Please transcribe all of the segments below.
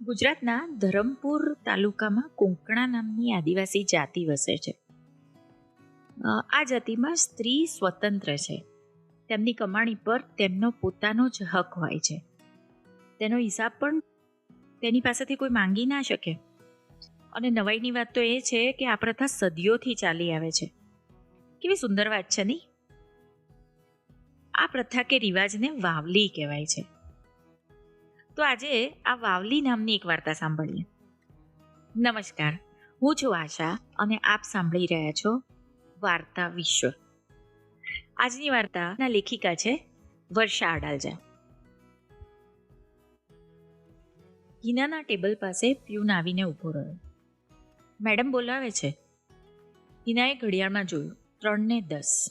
ગુજરાતના ધરમપુર તાલુકામાં કોંકણા નામની આદિવાસી જાતિ વસે છે. આ જાતિમાં સ્ત્રી સ્વતંત્ર છે. તેમની કમાણી પર તેમનો પોતાનો જ હક હોય છે. તેનો હિસાબ પણ તેની પાસેથી કોઈ માંગી ના શકે. અને નવાઈની વાત તો એ છે કે આ પ્રથા સદીઓથી ચાલી આવે છે. કેવી સુંદર વાત છે નહીં? આ પ્રથા કે રિવાજને વાવલી કહેવાય છે. તો આજે આ વાવલી નામની એક વાર્તા સાંભળીએ. નમસ્કાર, હું છું આશા અને આપ સાંભળી રહ્યા છો વાર્તા વિશ્વ. આજની વાર્તાના લેખિકા છે વર્ષા અડાલજા. હિનાના ટેબલ પાસે પ્યુન આવીને ઊભો રહ્યો. મેડમ બોલાવે છે. હિનાએ ઘડિયાળમાં જોયું ત્રણ ને દસ.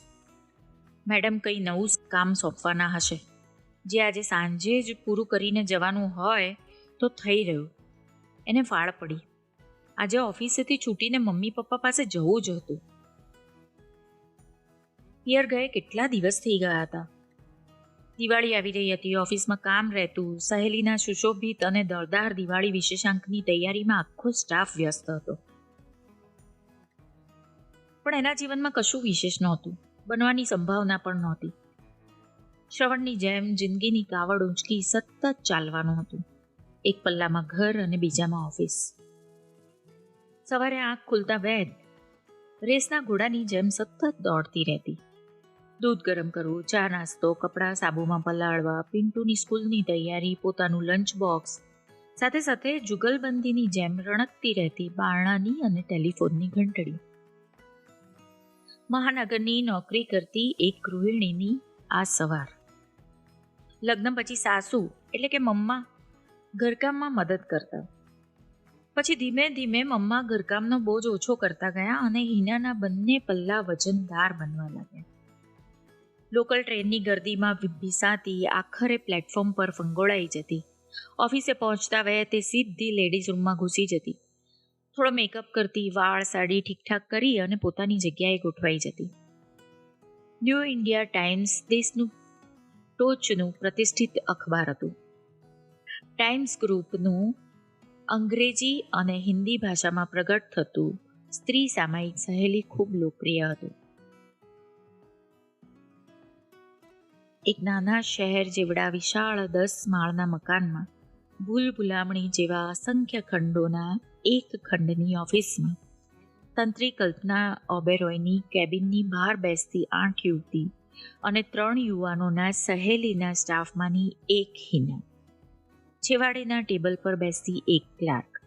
મેડમ કંઈ નવું કામ સોંપવાના હશે. જે આજે સાંજે જ પૂરું કરીને જવાનું હોય તો થઈ રહ્યું. એને ફાળ પડી. આજે ઓફિસેથી છૂટીને મમ્મી પપ્પા પાસે જવું જ હતું. પિયર ગયે કેટલા દિવસ થઈ ગયા હતા. દિવાળી આવી રહી હતી, ઓફિસમાં કામ રહેતું, સહેલીના સુશોભિત અને દળદાર દિવાળી વિશેષાંકની તૈયારીમાં આખો સ્ટાફ વ્યસ્ત હતો. પણ એના જીવનમાં કશું વિશેષ નહોતું. બનવાની સંભાવના પણ નહોતી. શ્રવણની જેમ જિંદગીની કાવડ ઊંચકી સતત ચાલવાનું હતું. એક પલ્લામાં ઘર અને બીજામાં ઓફિસ. સવારે આંખ ખુલતા વેદ રેસના ઘોડાની જેમ સતત દોડતી રહેતી. દૂધ ગરમ કરવું, ચા નાસ્તો, કપડાં સાબુમાં પલાળવા, પિન્ટુની સ્કૂલની તૈયારી, પોતાનું લંચ બોક્સ સાથે સાથે જુગલબંધીની જેમ રણકતી રહેતી બારણાની અને ટેલિફોનની ઘંટડી. મહાનગરની નોકરી કરતી એક ગૃહિણીની આ સવાર. લગ્ન પછી સાસુ, એટલે કે મમ્મા, ઘરકામમાં મદદ કરતા. પછી ધીમે ધીમે મમ્મા ઘરકામનો બોજ ઓછો કરતા ગયા અને હિનાના બંને પલ્લા વજનદાર બનવા લાગ્યા. લોકલ ટ્રેનની ગર્દીમાં ભીસાતી આખરે પ્લેટફોર્મ પર ફંગોળાઈ જતી. ઓફિસે પહોંચતા વયે તે સીધી લેડીઝ રૂમમાં ઘૂસી જતી. થોડો મેકઅપ કરતી, વાળ, સાડી ઠીકઠાક કરી અને પોતાની જગ્યાએ ગોઠવાઈ જતી. ન્યૂ ઇન્ડિયા ટાઈમ્સ દેશનું ટોચનું પ્રતિષ્ઠિત અખબાર હતું. ટાઈમ્સ ગ્રુપનું અંગ્રેજી અને હિન્દી ભાષામાં પ્રગટ થતું સ્ત્રી સામાયિક સહેલી ખૂબ લોકપ્રિય હતું. એક નાના શહેર જેવડા વિશાળ દસ માળના મકાનમાં ભૂલ ભૂલામણી જેવા અસંખ્ય ખંડોના એક ખંડની ઓફિસમાં તંત્રી કલ્પના ઓબેરોયની કેબિનની બહાર બેસતી આઠ યુવતી અને ત્રણ યુવાનોના સહેલીના સ્ટાફમાંની એક હિના. છેવાડેના ટેબલ પર બેસતી એક ક્લાર્ક.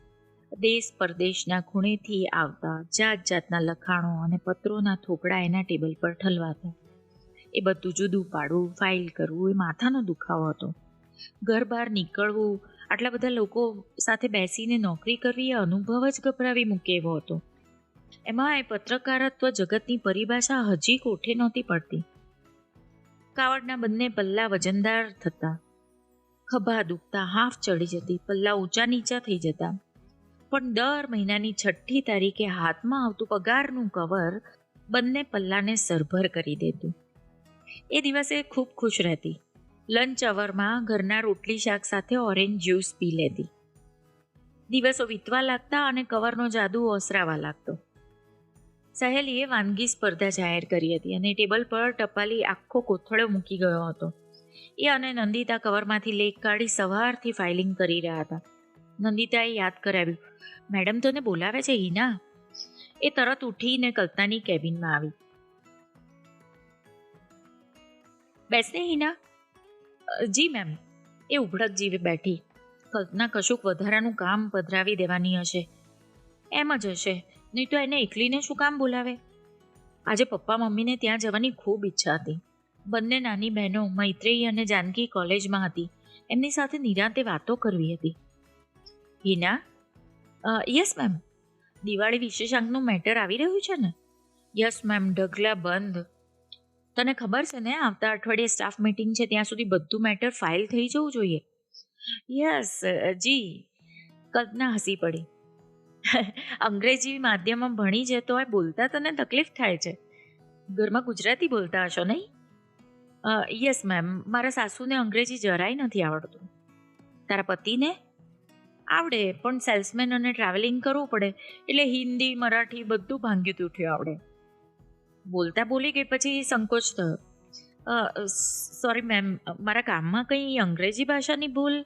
દેશ પરદેશના ખૂણેથી આવતા જાત જાતના લખાણો અને પત્રોના થોકડા એના ટેબલ પર ઠલવાતા. એ બધું જુદું પાડવું, ફાઇલ કરવું, એ માથાનો દુખાવો હતો. ઘર બહાર નીકળવું, આટલા બધા લોકો સાથે બેસીને નોકરી કરવી એ અનુભવ જ ગભરાવી મૂકે એવો હતો. એમાં એ પત્રકારત્વ જગતની પરિભાષા હજી કોઠે નહોતી પડતી. કાવડના બંને પલ્લા વજનદાર થતા. ખભા દુખતા, હાફ ચડી જતી, પલ્લા ઊંચા નીચા થઈ જતા. પણ દર મહિનાની છઠ્ઠી તારીખે હાથમાં આવતું પગારનું કવર બંને પલ્લાને સરભર કરી દેતું. એ દિવસે ખૂબ ખુશ રહેતી. લંચ અવરમાં ઘરના રોટલી શાક સાથે ઓરેન્જ જ્યુસ પી લેતી. દિવસો વીતવા લાગતા અને કવરનો જાદુ ઓસરાવા લાગતો. સહેલીએ વાનગી સ્પર્ધા જાહેર કરી હતી અને ટેબલ પર ટપાલી આખો કોથળો મૂકી ગયો હતો. એ અને નંદિતા કવરમાંથી લેખ કાઢી સવારથી ફાઇલિંગ કરી રહ્યા હતા. નંદિતાએ યાદ કરાવ્યું, મેડમ તને બોલાવે છે હિના? એ તરત ઉઠીને કલ્પનાની કેબિનમાં આવી. બેસને હિના. જી મેમ. એ ઉભડક જીવે બેઠી. કલ્પના કશુંક વધારાનું કામ પધરાવી દેવાની હશે. એમ જ હશે. નહીં તો એને એકલીને શું કામ બોલાવે? આજે પપ્પા મમ્મીને ત્યાં જવાની ખૂબ ઈચ્છા હતી. બંને નાની બહેનો મૈત્રેયી અને જાનકી કોલેજમાં હતી. એમની સાથે નિરાંતે વાતો કરવી હતી. હિના? Yes, ma'am. દિવાળી વિશેષાંકનું મેટર આવી રહ્યું છે ને? યસ, મેમ, ઢગલા બંધ. તને ખબર છે ને, આવતા અઠવાડિયે સ્ટાફ મીટિંગ છે, ત્યાં સુધી બધું મેટર ફાઇલ થઈ જવું જોઈએ. યસ, જી. કલ્પના હસી પડી. અંગ્રેજી માધ્યમમાં ભણી જતો હોય બોલતા તને તકલીફ થાય છે. ઘરમાં ગુજરાતી બોલતા હશો નહીં? યસ મેમ, મારા સાસુને અંગ્રેજી જરાય નથી આવડતું. તારા પતિને? આવડે, પણ સેલ્સમેન અને ટ્રાવેલિંગ કરવું પડે. એટલે હિન્દી, મરાઠી બધું ભાંગ્યું તૂટ્યું આવડે. બોલતા બોલી ગઈ પછી સંકોચ થયો. સોરી મેમ, મારા કામમાં કંઈ અંગ્રેજી ભાષાની ભૂલ?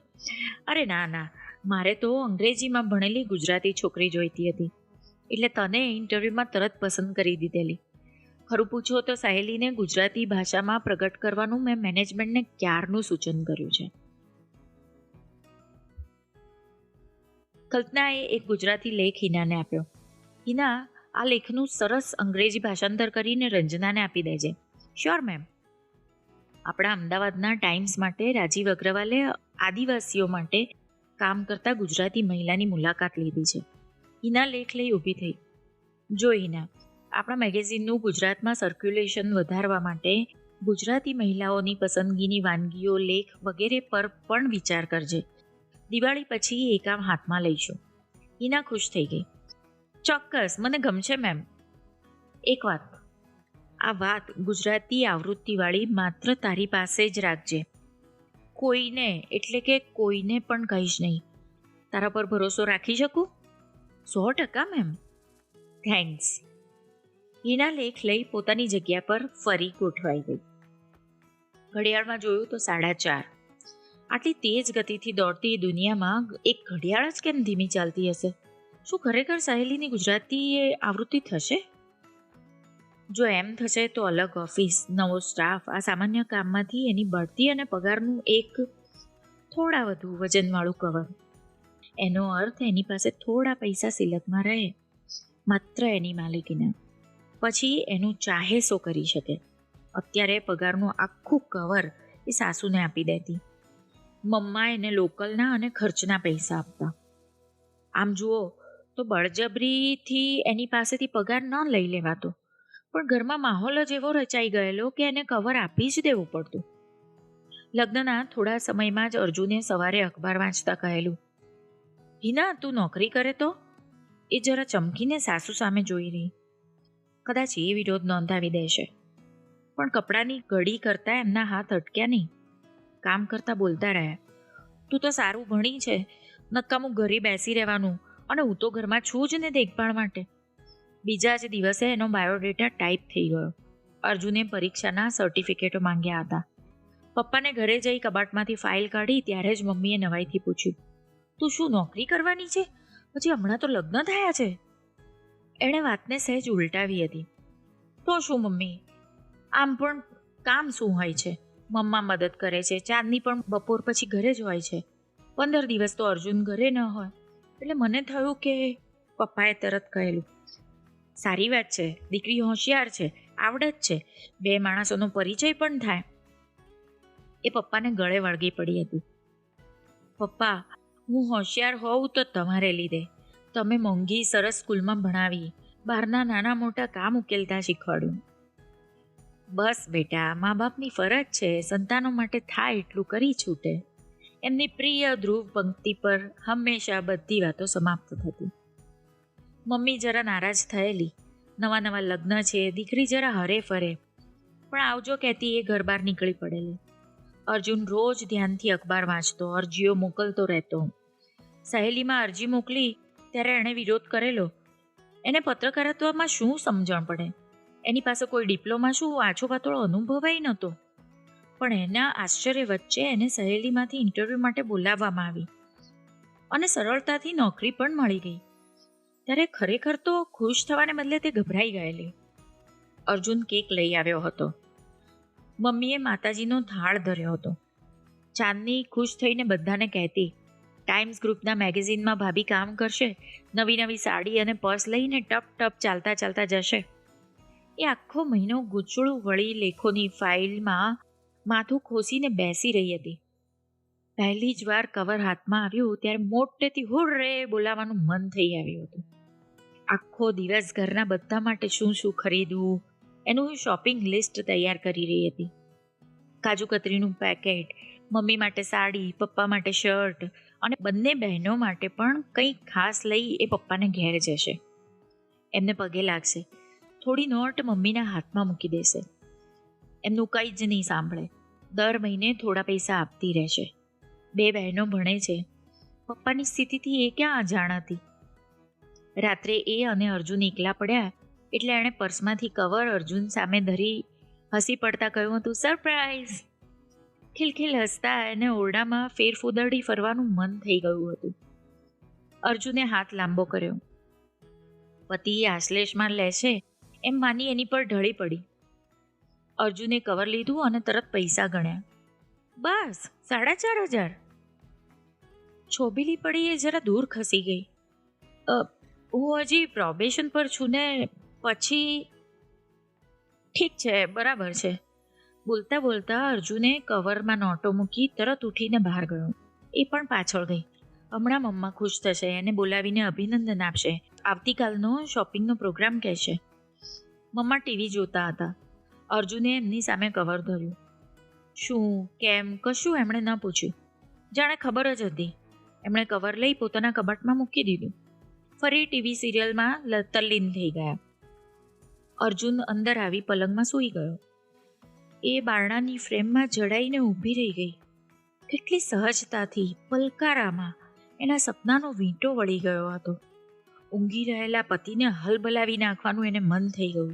અરે ના ના. મારે તો અંગ્રેજીમાં ભણેલી ગુજરાતી છોકરી જોઈતી હતી. એટલે તને ઇન્ટરવ્યૂમાં તરત પસંદ કરી દીધેલી. ખરું પૂછો તો સહેલીને ગુજરાતી ભાષામાં પ્રગટ કરવાનું મેં મેનેજમેન્ટને ક્યારનું સૂચન કર્યું છે? કલ્પનાએ એક ગુજરાતી લેખ હિનાને આપ્યો. હિના, આ લેખનું સરસ અંગ્રેજી ભાષાંતર કરીને રંજનાને આપી દેજે. Sure, ma'am? આપણા અમદાવાદના ટાઈમ્સ માટે રાજીવ અગ્રવાલે આદિવાસીઓ માટે કામ કરતા ગુજરાતી મહિલાની મુલાકાત લીધી છે. હિના લેખ લઈ ઊભી થઈ. જો હિના આપણા મેગેઝિનનું ગુજરાતમાં સર્ક્યુલેશન વધારવા માટે ગુજરાતી મહિલાઓની પસંદગીની વાનગીઓ, લેખ વગેરે પર પણ વિચાર કરજે. દિવાળી પછી એ કામ હાથમાં લઈશું. હિના ખુશ થઈ ગઈ. ચોક્કસ, મને ગમશે મેમ. એક વાત. આ વાત ગુજરાતી આવૃત્તિવાળી માત્ર તારી પાસે જ રાખજે. કોઈને, એટલે કે કોઈને પણ કહીશ નહીં. તારા પર ભરોસો રાખી શકું? સો ટકા મેમ થેન્ક્સ હિના લેખ લઈ પોતાની જગ્યા પર ફરી ગોઠવાઈ ગઈ. ઘડિયાળમાં જોયું તો સાડા ચાર. આટલી તેજ ગતિથી દોડતી દુનિયામાં એક ઘડિયાળ જ કેમ ધીમી ચાલતી હશે? શું ખરેખર સહેલીની ગુજરાતી એ આવૃત્તિ થશે? જો એમ થશે તો અલગ ઓફિસ નવો સ્ટાફ આ સામાન્ય કામમાંથી એની બઢતી અને પગારનું એક થોડા વધુ વજનવાળું કવર એનો અર્થ એની પાસે થોડા પૈસા સિલકમાં રહે, માત્ર એની માલિકીના. પછી એનું ચાહે સો કરી શકે. અત્યારે પગારનું આખું કવર એ સાસુને આપી દેતી. મમ્મા એને લોકલના અને ખર્ચના પૈસા આપતા. આમ જુઓ, તો બળજબરીથી એની પાસેથી પગાર ન લઈ લેવાતો. પણ ઘરમાં માહોલ જ એવો રચાઈ ગયેલો કે એને કવર આપી જ દેવું પડતું. લગ્નના થોડા સમયમાં જ અર્જુને સવારે અખબાર વાંચતા કહેલું, હિના, તું નોકરી કરે તો? એ જરા ચમકીને સાસુ સામે જોઈ રહી. કદાચ એ વિરોધ નોંધાવી દેશે. પણ કપડાની ઘડી કરતા એમના હાથ અટક્યા નહીં. કામ કરતા બોલતા રહ્યા, તું તો સારું ભણી છે, નક્કામું ઘરે બેસી રહેવાનું અને હું તો ઘરમાં છું જ ને દેખભાળ માટે. બીજા જ દિવસે એનો બાયોડેટા ટાઈપ થઈ ગયો. અર્જુને પરીક્ષાના સર્ટિફિકેટો માંગ્યા હતા. પપ્પાને ઘરે જઈ કબાટમાંથી ફાઇલ કાઢી ત્યારે જ મમ્મીએ નવાઈથી પૂછ્યું, તું શું નોકરી કરવાની છે? પછી હમણાં તો લગ્ન થયા છે. એણે વાતને સહેજ ઉલટાવી હતી. તો શું મમ્મી? આમ પણ કામ શું હોય છે? મમ્મા મદદ કરે છે, ચાંદની પણ બપોર પછી ઘરે જ હોય છે. પંદર દિવસ તો અર્જુન ઘરે ન હોય. એટલે મને થયું કે પપ્પાએ તરત કહેલું સારી વાત છે, દીકરી હોશિયાર છે, આવડત છે, બે માણસોનો પરિચય પણ થાય. એ પપ્પાને ગળે વળગી પડી હતી. પપ્પા, હું હોશિયાર હોઉં તો તમારે લીધે. તમે મોંઘી, સરસ સ્કૂલમાં ભણાવી, બહારના નાના મોટા કામ ઉકેલતા શીખવાડ્યું. બસ બેટા મા બાપની ફરજ છે, સંતાનો માટે થાય એટલું કરી છૂટે. એમની પ્રિય, ધ્રુવ પંક્તિ પર હંમેશા બધી વાતો સમાપ્ત થતી. મમ્મી જરા નારાજ થયેલી. નવા નવા લગ્ન છે, દીકરી જરા હરે ફરે. પણ આવજો કહેતી એ ઘર બહાર નીકળી પડેલી. અર્જુન રોજ ધ્યાનથી અખબાર વાંચતો, અરજીઓ મોકલતો રહેતો. સહેલીમાં અરજી મોકલી, ત્યારે એણે વિરોધ કરેલો. એને પત્રકારત્વમાં શું સમજણ પડે? એની પાસે કોઈ ડિપ્લોમા શું આછો પાતળો અનુભવાય નહોતો. પણ એના આશ્ચર્ય વચ્ચે એને સહેલીમાંથી ઇન્ટરવ્યૂ માટે બોલાવવામાં આવી. અને સરળતાથી નોકરી પણ મળી ગઈ. ત્યારે ખરેખર તો ખુશ થવાને બદલે તે ગભરાઈ ગયેલી. અર્જુન કેક લઈ આવ્યો હતો. મમ્મીએ માતાજીનો થાળ ધર્યો હતો. ચાંદની ખુશ થઈને બધાને કહેતી, ટાઈમ્સ ગ્રુપના મેગેઝિનમાં ભાભી કામ કરશે, નવી નવી સાડી અને પર્સ લઈને ટપ ટપ ચાલતા ચાલતા જશે. એ આખો મહિનો ગૂંચળું વળી લેખોની ફાઇલમાં માથું ખોસીને બેસી રહી હતી. પહેલી જ વાર કવર હાથમાં આવ્યું ત્યારે મોટેથી હુર્રે બોલાવાનું મન થઈ આવ્યું હતું. આખો દિવસ ઘરના બધા માટે શું શું ખરીદવું એનું હું શોપિંગ લિસ્ટ તૈયાર કરી રહી હતી. કાજુ કતરીનું પેકેટ મમ્મી માટે સાડી, પપ્પા માટે શર્ટ અને બંને બહેનો માટે પણ કંઈક ખાસ લઈ એ પપ્પાને ઘેર જશે. એમને પગે લાગશે. થોડી નોટ મમ્મીના હાથમાં મૂકી દેશે. એમનું કંઈ જ નહીં સાંભળે. દર મહિને થોડા પૈસા આપતી રહેશે. બે બહેનો ભણે છે. પપ્પાની સ્થિતિથી એ ક્યાં અજાણ હતી રાત્રે એ અને અર્જુન એકલા પડ્યા, એટલે એણે પર્સમાંથી કવર અર્જુન સામે ધરી હસી પડતા કહ્યું હતું સરપ્રાઈઝ ખિલખિલ હસતા એને ઓરડામાં ફેરફુદરડી ફરવાનું મન થઈ ગયું હતું. અર્જુને હાથ લાંબો કર્યો. પતિ આશ્લેષમાં લેશે એમ માની એની પર ઢળી પડી. અર્જુને કવર લીધું અને તરત પૈસા ગણ્યા. બસ, સાડા ચાર હજાર. છોબીલી પડી એ જરા દૂર ખસી ગઈ. હું હજી પ્રોબેશન પર છું ને પછી ઠીક છે, બરાબર છે. બોલતા બોલતા અર્જુને કવરમાં નોટો મૂકી તરત ઉઠીને બહાર ગયો. એ પણ પાછળ ગઈ. હમણાં મમ્મા ખુશ થશે, એને બોલાવીને અભિનંદન આપશે. આવતીકાલનો શોપિંગનો પ્રોગ્રામ કહેશે. મમ્મા ટીવી જોતા હતા. અર્જુને એમની સામે કવર ધર્યું. શું, કેમ, કશું એમણે ન પૂછ્યું. જાણે ખબર જ હતી. એમણે કવર લઈ પોતાના કબાટમાં મૂકી દીધું. ફરી ટીવી સિરિયલમાં તલ્લીન થઈ ગયા. અર્જુન અંદર આવી પલંગમાં સૂઈ ગયો. એ બારણાની ફ્રેમમાં જડાઈને ઊભી રહી ગઈ. કેટલી સહજતાથી, પલકારામાં એના સપનાનો વીંટો વળી ગયો હતો. ઊંઘી રહેલા પતિને હલબલાવી નાખવાનું એને મન થઈ ગયું.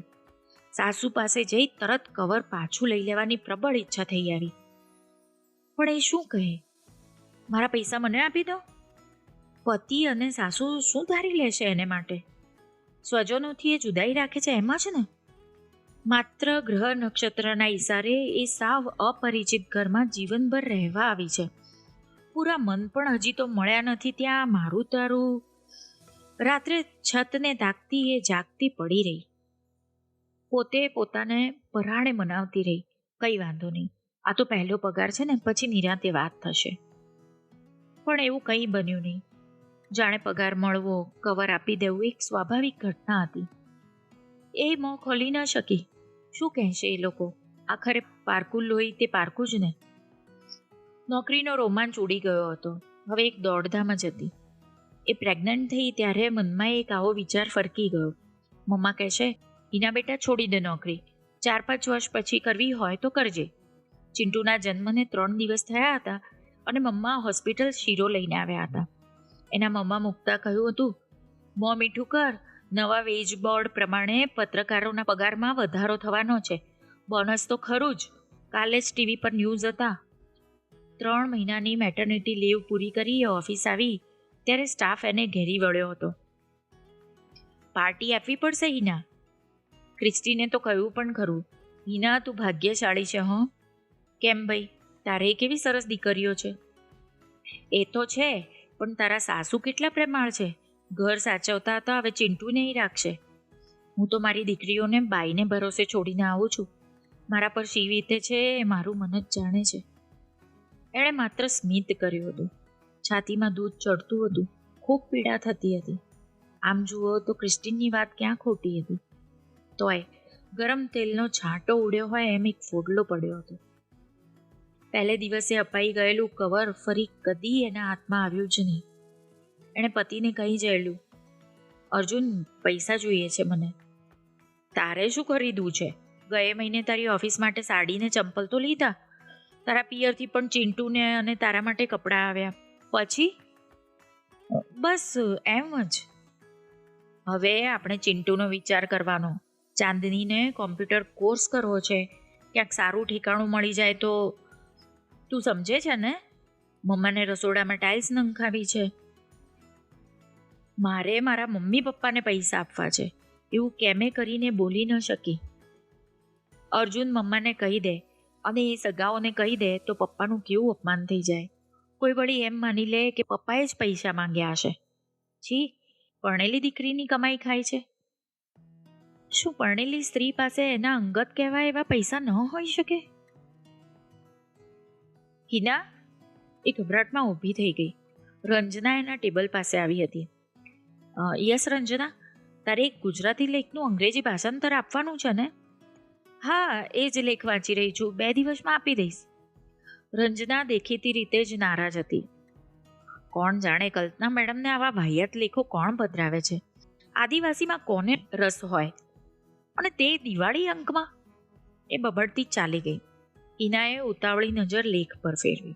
સાસુ પાસે જઈ તરત કવર પાછું લઈ લેવાની પ્રબળ ઈચ્છા થઈ આવી. પણ એ શું કહે? મારા પૈસા મને આપી દો? પતિ અને સાસુ શું ધારી લેશે એને માટે? સ્વજનોથી એ જુદાઈ રાખે છે એમાં જ ને? માત્ર ગ્રહ નક્ષત્રના ઈશારે એ સાવ અપરિચિત ઘરમાં જીવનભર રહેવા આવી છે. પૂરા મન પણ હજી તો મળ્યા નથી ત્યાં મારું તારું. રાત્રે છતને તાકતી એ જાગતી પડી રહી. પોતે પોતાને પરાણે મનાવતી રહી. કઈ વાંધો નહીં. આ તો પહેલો પગાર છે ને, પછી નિરાંતે વાત થશે. પણ એવું કંઈ બન્યું નહીં. જાણે પગાર મળવો, કવર આપી દેવું એક સ્વાભાવિક ઘટના હતી. એ મોં ખોલી ન શકી. શું કહેશે એ લોકો? આખરે પારકું લોહી તે પારકું જ ને? નોકરીનો રોમાંચ ઉડી ગયો હતો. હવે એક દોડધામ જ હતી. એ પ્રેગ્નન્ટ થઈ ત્યારે મનમાં એક આવો વિચાર ફરકી ગયો. મમ્મા કહેશે હિના બેટા છોડી દે નોકરી. ચાર પાંચ વર્ષ પછી કરવી હોય તો કરજે. ચિંટુના જન્મને ત્રણ દિવસ થયા હતા અને મમ્મા હોસ્પિટલ શીરો લઈને આવ્યા હતા. એના મમ્મા મૂકતા કહ્યું હતું, મો મીઠું કર, નવા વેજ બોર્ડ પ્રમાણે પત્રકારોના પગારમાં વધારો થવાનો છે. બોનસ તો ખરું જ. કાલે જ ટીવી પર ન્યૂઝ હતા. ત્રણ મહિનાની મેટર્નિટી લીવ પૂરી કરી એ ઓફિસ આવી, ત્યારે સ્ટાફ એને ઘેરી વળ્યો હતો. પાર્ટી આપવી પડશે, હિના? ક્રિસ્ટીને તો કહ્યું પણ ખરું. હિના, તું ભાગ્યશાળી છે, હં? કેમ ભાઈ? તારે કેવી સરસ દીકરીઓ છે? એ તો છે, પણ તારા સાસુ કેટલા પ્રેમાળ છે. ઘર સાચવતા હતા હવે ચિંટુ નહીં રાખશે. હું તો મારી દીકરીઓને બાઈને ભરોસે છોડીને આવું છું. મારા પર શી વીતે છે એ મારું મન જ જાણે છે. એણે માત્ર સ્મિત કર્યું હતું. છાતીમાં દૂધ ચડતું હતું. ખૂબ પીડા થતી હતી. આમ જુઓ તો ક્રિસ્ટીનની વાત ક્યાં ખોટી હતી. તોય ગરમ તેલનો છાંટો ઉડ્યો હોય એમ એક ફોડલો પડ્યો હતો. પહેલે દિવસે અપાઈ ગયેલું કવર ફરી કદી એના હાથમાં આવ્યું જ નહીં. એણે પતિને કહી જયેલું અર્જુન, પૈસા જોઈએ છે મને. તારે શું ખરીદવું છે? ગયે મહિને તારી ઓફિસ માટે સાડીને ચંપલ તો લીધા. તારા પિયરથી પણ ચિંટુને અને તારા માટે કપડાં આવ્યા. પછી? બસ, એમ જ. હવે આપણે ચિંટુનો વિચાર કરવાનો. ચાંદનીને કોમ્પ્યુટર કોર્સ કરવો છે. ક્યાંક સારું ઠેકાણું મળી જાય તો તું સમજે છે ને? મમ્માને રસોડામાં ટાઇલ્સ નંખાવી છે. મારે મારા મમ્મી પપ્પાને પૈસા આપવા છે. એવું કેમે કરીને બોલી ન શકી. અર્જુન મમ્માને કહી દે. અને એ સગાઓને કહી દે તો પપ્પાનું કેવું અપમાન થઈ જાય. કોઈ વળી એમ માની લે કે પપ્પાએ જ પૈસા માંગ્યા હશે. છી, પરણેલી દીકરીની કમાઈ ખાય છે. શું પરણેલી સ્ત્રી પાસે એના અંગત કહેવાય એવા પૈસા ન હોઈ શકે? હિના એ ગભરાટમાં ઊભી થઈ ગઈ. રંજના એના ટેબલ પાસે આવી હતી. યસ રંજના, તારે એક ગુજરાતી લેખનું અંગ્રેજી ભાષાંતર આપવાનું છે ને? હા, એ જ લેખ વાંચી રહી છું. બે દિવસમાં આપી દઈશ. રંજના દેખીતી રીતે જ નારાજ હતી. કોણ જાણે કલ્પના મેડમને આવા ભાહ્યત લેખો કોણ પધરાવે છે? આદિવાસીમાં કોને રસ હોય? અને તે દિવાળી અંકમાં એ બબડતી ચાલી ગઈ. ઈનાએ ઉતાવળી નજર લેખ પર ફેરવી.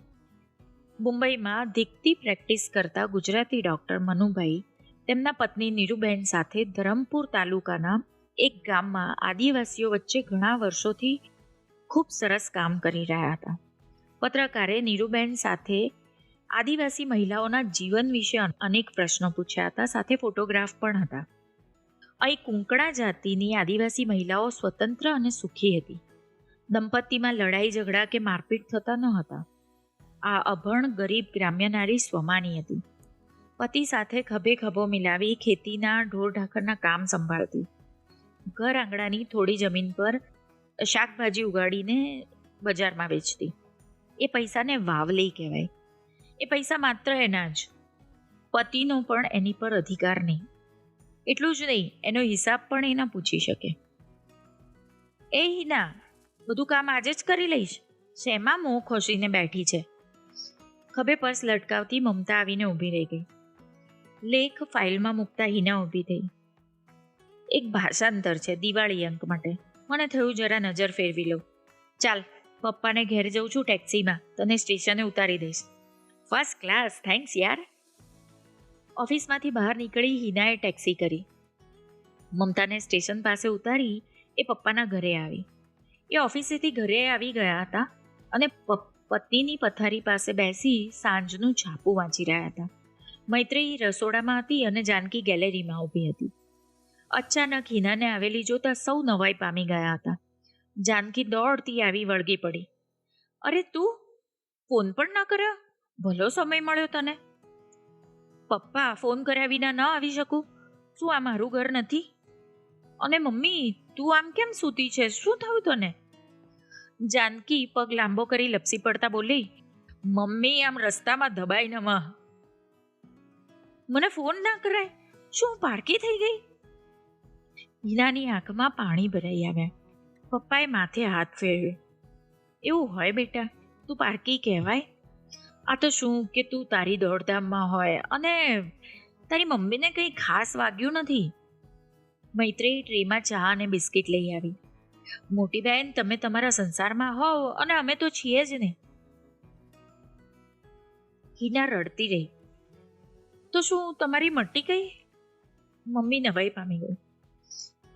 મુંબઈમાં દીકતી પ્રેક્ટિસ કરતા ગુજરાતી ડૉક્ટર મનુભાઈ તેમના પત્ની નીરુબેન સાથે ધરમપુર તાલુકાના એક ગામમાં આદિવાસીઓ વચ્ચે ઘણા વર્ષોથી ખૂબ સરસ કામ કરી રહ્યા હતા. પત્રકારે નીરુબેન સાથે આદિવાસી મહિલાઓના જીવન વિશે અનેક પ્રશ્નો પૂછ્યા હતા, સાથે ફોટોગ્રાફ પણ હતા. અહીં કુંકડા જાતિની આદિવાસી મહિલાઓ સ્વતંત્ર અને સુખી હતી. દંપતીમાં લડાઈ, ઝઘડા કે મારપીટ થતા ન હતા આ અભણ, ગરીબ, ગ્રામ્ય નારી સ્વમાની હતી. પતિ સાથે ખભે ખભો મિલાવી ખેતીના ઢોર ઢાકરના કામ સંભાળતી. ઘર આંગણાની થોડી જમીન પર શાકભાજી ઉગાડીને બજારમાં વેચતી. એ પૈસાને વાવલી કહેવાય. એ પૈસા માત્ર એના જ. પતિનો પણ એની પર અધિકાર નહીં. એટલું જ નહીં, એનો હિસાબ પણ એ ના પૂછી શકે. એ હિના બધું કામ આજે જ કરી લઈશ. શેમાં મોં ખોશીને બેઠી છે. ખભે પર્સ લટકાવતી મમતા આવીને ઊભી રહી ગઈ. લેખ ફાઇલમાં મૂકતા હિના ઊભી થઈ. એક ભાષાંતર છે, દિવાળી અંક માટે. મને થયું જરા નજર ફેરવી લઉં. ચાલ, પપ્પાને ઘેર જઉં છું ટેક્સીમાં. તને સ્ટેશને ઉતારી દઈશ. ફર્સ્ટ ક્લાસ થેન્ક્સ યાર. ઓફિસમાંથી બહાર નીકળી હિનાએ ટેક્સી કરી. મમતાને સ્ટેશન પાસે ઉતારી એ પપ્પાના ઘરે આવી. એ ઓફિસેથી ઘરે આવી ગયા હતા અને પત્નીની પથારી પાસે બેસી સાંજનું છાપું વાંચી રહ્યા હતા. મૈત્રી રસોડામાં હતી અને જાનકી ગેલેરીમાં ઊભી હતી. અચાનક હિનાને આવેલી જોતા સૌ નવાઈ પામી ગયા હતા. જાનકી દોડતી આવી વળગી પડી. અરે તું, ફોન પણ ન કર્યો? ભલો સમય મળ્યો તને. પપ્પા, ફોન કર્યા વિના ન આવી શકું? શું આ મારું ઘર નથી? અને મમ્મી, તું આમ કેમ સૂતી છે? શું થયું તને? જાનકી પગ લાંબો કરી લપસી પડતા બોલી, મમ્મી, આમ રસ્તામાં દબાઈ ન મને ફોન ના કરાય? શું પારકી થઈ ગઈ? હિનાની આંખમાં પાણી ભરાઈ આવ્યા. પપ્પાએ માથે હાથ ફેરવ્યો. એવું હોય બેટા, તું પારકી કહેવાય? આ તો શું કે તું તારી દોડધામમાં હોય અને તારી મમ્મીને કંઈ ખાસ વાગ્યું નથી? મૈત્રી ટ્રેમાં ચા અને બિસ્કિટ લઈ આવી. મોટી બહેન, તમે તમારા સંસારમાં હોવ અને અમે તો છીએ જ ને. હિના રડતી રહી. તો શું તમારી મટી કઈ? મમ્મી નવાઈ પામી ગઈ.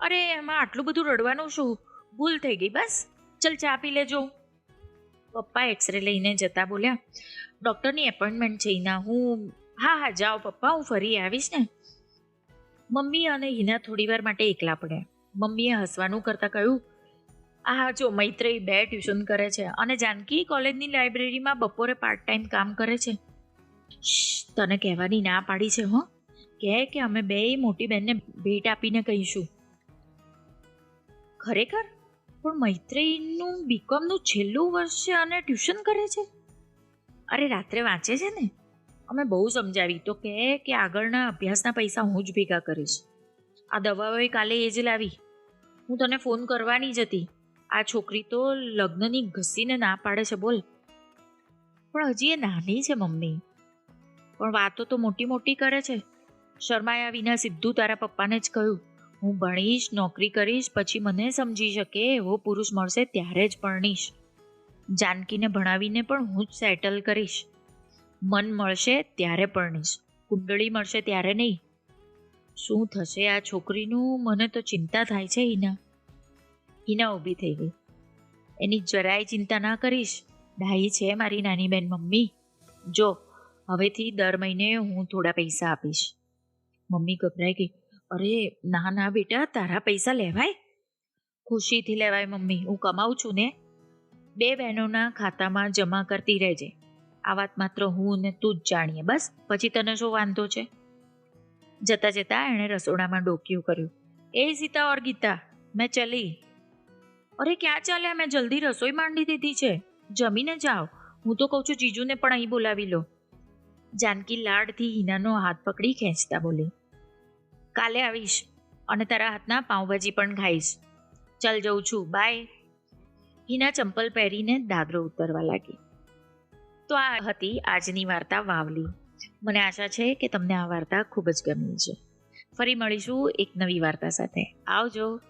અરે, એમાં આટલું બધું રડવાનું શું? ભૂલ થઈ ગઈ બસ. ચલ ચા પી લેજો. પપ્પા એક્સરે લઈને જતા બોલ્યા, ડૉક્ટરની એપોઇન્ટમેન્ટ છે એના હું, હા હા, જાઓ પપ્પા, હું ફરી આવીશ ને. મમ્મી અને હિના થોડીવાર માટે એકલા પડ્યા. મમ્મીએ હસવાનું કરતાં કહ્યું આ જો મૈત્રેય બે ટ્યુશન કરે છે અને જાનકી કોલેજની લાઇબ્રેરીમાં બપોરે પાર્ટ ટાઈમ કામ કરે છે. તને કહેવાની ના પાડી છે હો. કહે કે અમે બે મોટી બહેનને ભેટ આપીને કહીશું. ખરેખર? પણ મૈત્રેયનું બીકોમનું છેલ્લું વર્ષ છે અને ટ્યુશન કરે છે? અરે, રાત્રે વાંચે છે ને? અમે બહુ સમજાવી. તો કહે કે આગળના અભ્યાસના પૈસા હું જ ભેગા કરીશ. આ દવાઓએ કાલે એ જ લાવી. હું તને ફોન કરવાની જ હતી. આ છોકરી તો લગ્નની ઘસીને ના પાડે છે, બોલ. પણ હજી એ નાની છે, મમ્મી. પણ વાતો તો મોટી મોટી કરે છે. શર્માયા વિના સીધું તારા પપ્પાને જ કહ્યું. હું ભણીશ, નોકરી કરીશ, પછી મને સમજી શકે, એવો પુરુષ મળશે ત્યારે જ પરણીશ જાનકીને ભણાવીને પણ હું જ સેટલ કરીશ. મન મળશે ત્યારે પરણીશ કુંડળી મળશે ત્યારે નહીં. શું થશે આ છોકરીનું? મને તો ચિંતા થાય છે, હિના. હિના ઊભી થઈ ગઈ. એની જરાય ચિંતા ના કરીશ. ડાહી છે મારી નાની બેન મમ્મી. જો, હવેથી દર મહિને હું થોડા પૈસા આપીશ. મમ્મી ગભરાઈ ગઈ. અરે, ના ના, બેટા, તારા પૈસા લેવાય? ખુશીથી લેવાય મમ્મી. હું કમાઉં છું ને. બે બહેનોના ખાતામાં જમા કરતી રહેજે. આ વાત માત્ર હું ને તું જ જાણીએ. બસ, પછી તને શું વાંધો છે? જતા જતા એણે રસોડામાં ડોક્યું કર્યું. એ સીતા ઓર ગીતા, મેં ચલી. અરે, ક્યાં ચાલ્યા? મેં જલ્દી રસોઈ માંડી દીધી છે. જમીને જાઓ. હું તો કહું છું, જીજુને પણ અહીં બોલાવી લો. જાનકી લાડથી હિનાનો હાથ પકડી ખેંચતા બોલી, કાલે આવીશ અને તારા હાથના પાઉંભાજી પણ ખાઈશ. ચાલ જઉં છું. બાય. હિના ચંપલ પહેરીને દાદરો ઉતરવા લાગી. તો આ હતી આજની વાર્તા વાવલી. મને આશા છે કે તમને આ વાર્તા ખૂબ જ ગમી છે ફરી મળીશું એક નવી વાર્તા સાથે. આવજો.